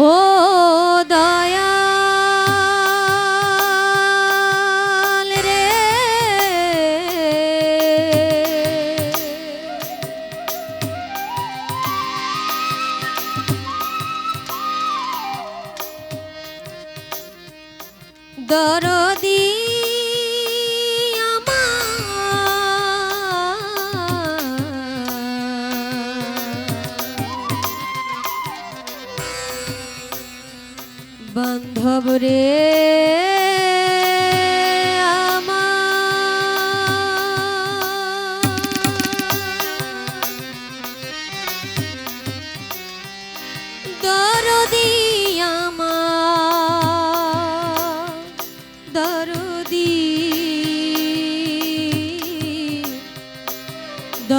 ও দয়াল রে। দরদি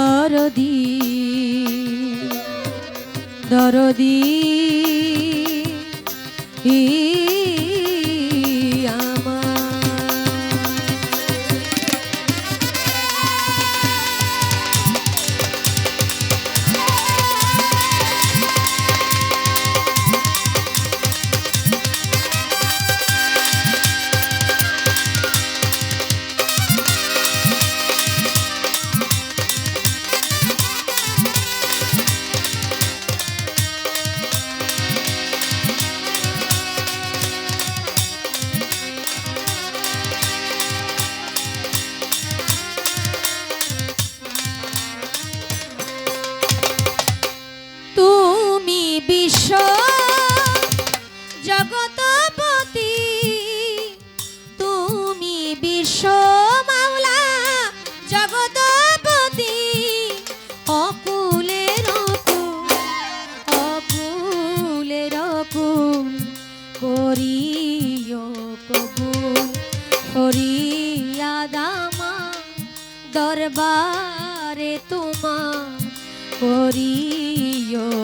দরদি দরদি ই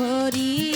করি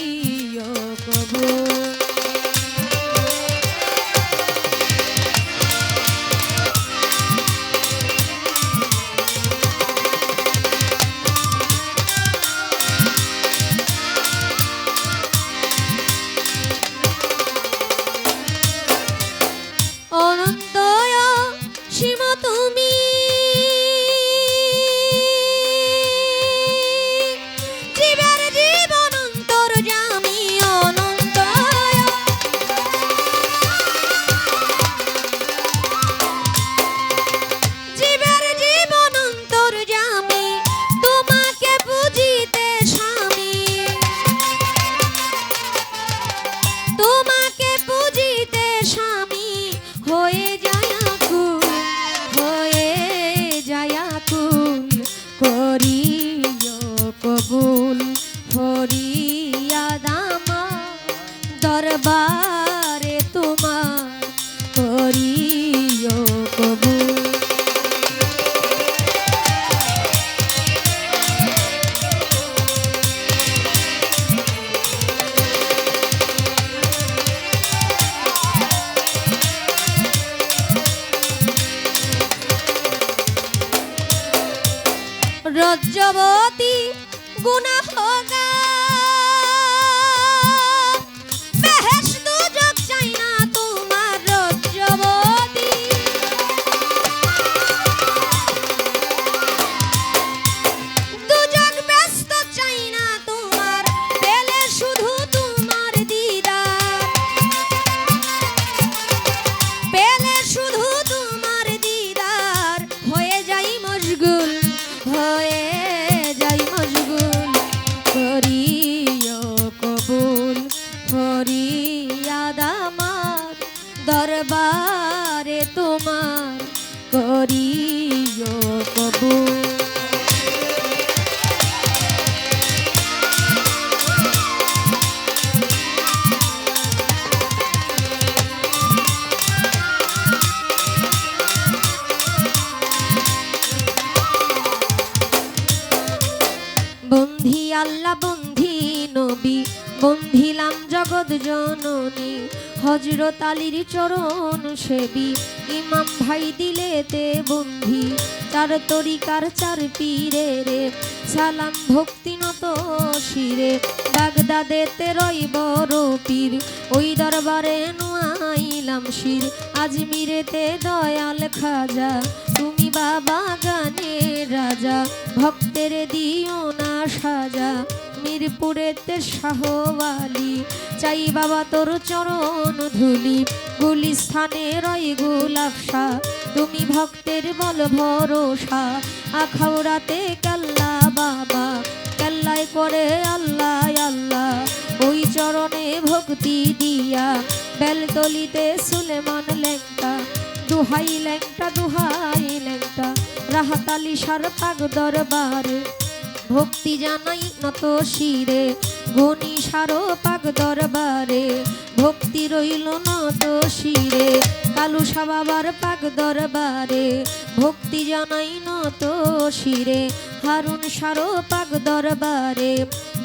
করিও কবু বন্ধি আল্লাহ বন্ধি নবী বন্ধিলাম জগৎ জননী। হজরত আলীর চরণ সেবী। ইমাম ভাই দিলেতে বন্ধি চার তরিকার চার পীরে রে। সালাম ভক্তি নত শিরে বাগদাদেতে রই বড় পীর। ওই দরবারে নুয়াইলাম শির আজমিরেতে দয়াল খাজা। তুমি বাবা গানের রাজা, ভক্তের দিও না সাজা। মিরপুরেতে শাহওয়ালি। চাই বাবা তোর চরণ ধুলি, গুলিস্থানে রয় গুলাবসা তুমি ভক্তের বল ভরসা আখাউরাতে কাল্লা বাবা। কাল্লায় করে আল্লাহ আল্লাহ, ওই চরণে ভক্তি দিয়া। বেলতলিতে সুলেমান লেংটা, দুহাই ল্যাংটা দুহাই ল্যাংটা রাহাতালি সার পাগ দরবারে। ভক্তি জানাই নত শিরে, গণি সারো পাক দরবারে, ভক্তি রইল নত শিরে কালুসা বাবার পাক দরবারে, ভক্তি জানাই নত শিরে, হারুন সারো পাক দরবারে,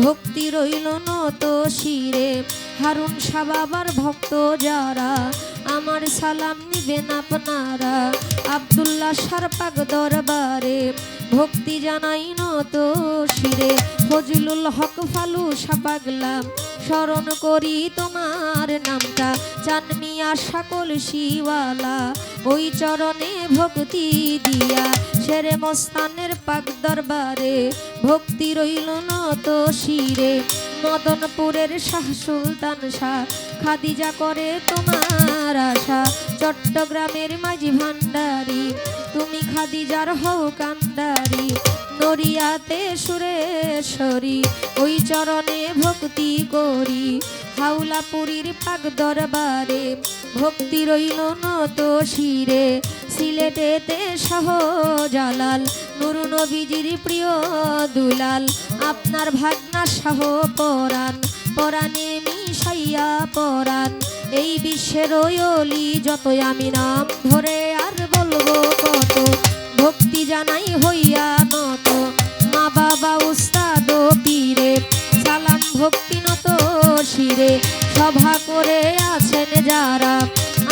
ভক্তি রইল নত শিরে, হারুন শাহ বাবার ভক্ত যারা আমার সালাম নিবেন আপনারা। আবদুল্লাহ সার পাক দরবারে ভক্তি জানাই নত শিরে। ফজলুল হক ফালু সাপাগলাম স্মরণ করি তোমার নামটা। চানমিয়া সকল শিওয়ালা, ওই চরণে ভক্তি দিয়া। শেরে মস্তানের পাক দরবারে ভক্তি রইল নত শিরে। মদনপুরের শাহ সুলতান শাহ, খাদিজা করে তোমার আশা। চট্টগ্রামের মাঝি ভান্ডারি, তুমি খাদিজার হও কান্ডারি নরিয়াতে সুরেশ্বরী, ওই চরণে ভক্তি করি। হাউলাপুরীর পাক দরবারে ভক্তি রইল নত শিরে সিলেটেতে শাহজালাল নুর নবীজির প্রিয় দুলাল। আপনার ভাগনা শাহ পরাণ, পরাণে মিশাইয়া পরাণ। এই বিশ্বের অলি যতই আমি নাম ধরে, আর বলব কত। ভক্তি জানাই হইয়া নত। মা বাবা, উস্তাদ পীরে, সালাম ভক্তি নত শিরে। সভা করে আছেন যারা।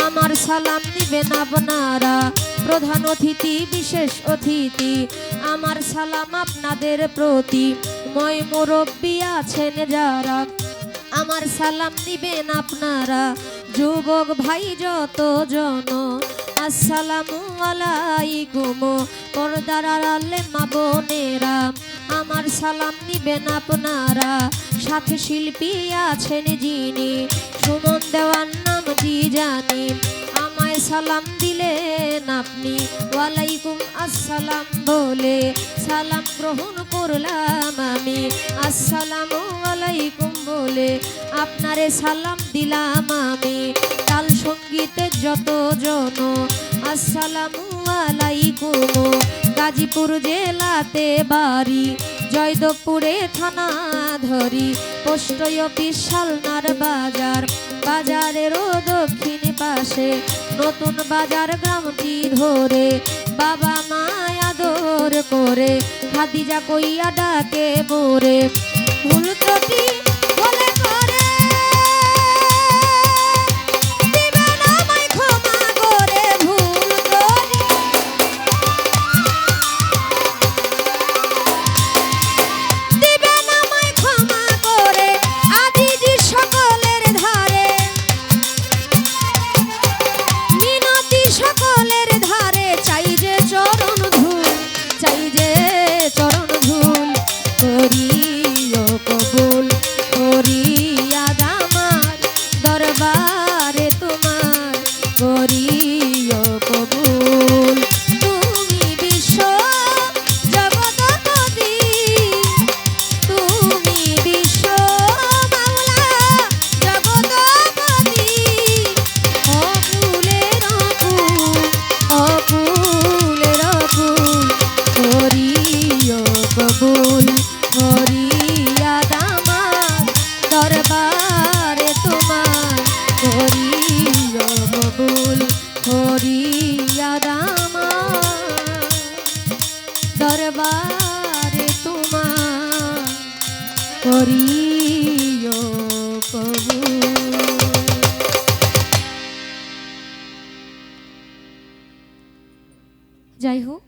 আমার সালাম দিবেন আপনারা। প্রধান অতিথি, বিশেষ অতিথি, আমার সালাম আপনাদের প্রতি। ময় মুরব্বী আছেন যারা, আমার সালাম দিবেন আপনারা। যুবক ভাই যত জন আসসালামু আলাইকুম। পর্দার আড়ালে মা বোনেরা, আমার সালাম নিবেন আপনারা। সাথে শিল্পী আছেন যিনি, সুমন দেওয়ার জি জানি? আমায় সালাম দিলেন আপনি। ওয়ালাইকুম আসসালাম বলে সালাম গ্রহণ করলাম আমি। আসসালামু বলে আপনারে সালাম দিলাম আমি। তাল সঙ্গীতের যত জন, আসসালামু আলাইকুম। গাজীপুর জেলাতে বাড়ি জয়দেবপুরে থানা ধরি। পোস্ট অফিস শালনার বাজার বাজারেরও দক্ষিণ পাশে নতুন বাজার গ্রামটি ধরে। বাবা মায় আদর করে হাতিজা কইয়া ডাকে মোরে। ভুল ত্রুটি কবুল করিয়া দামার দরবারে তোমার করিও কবুল যাই হোক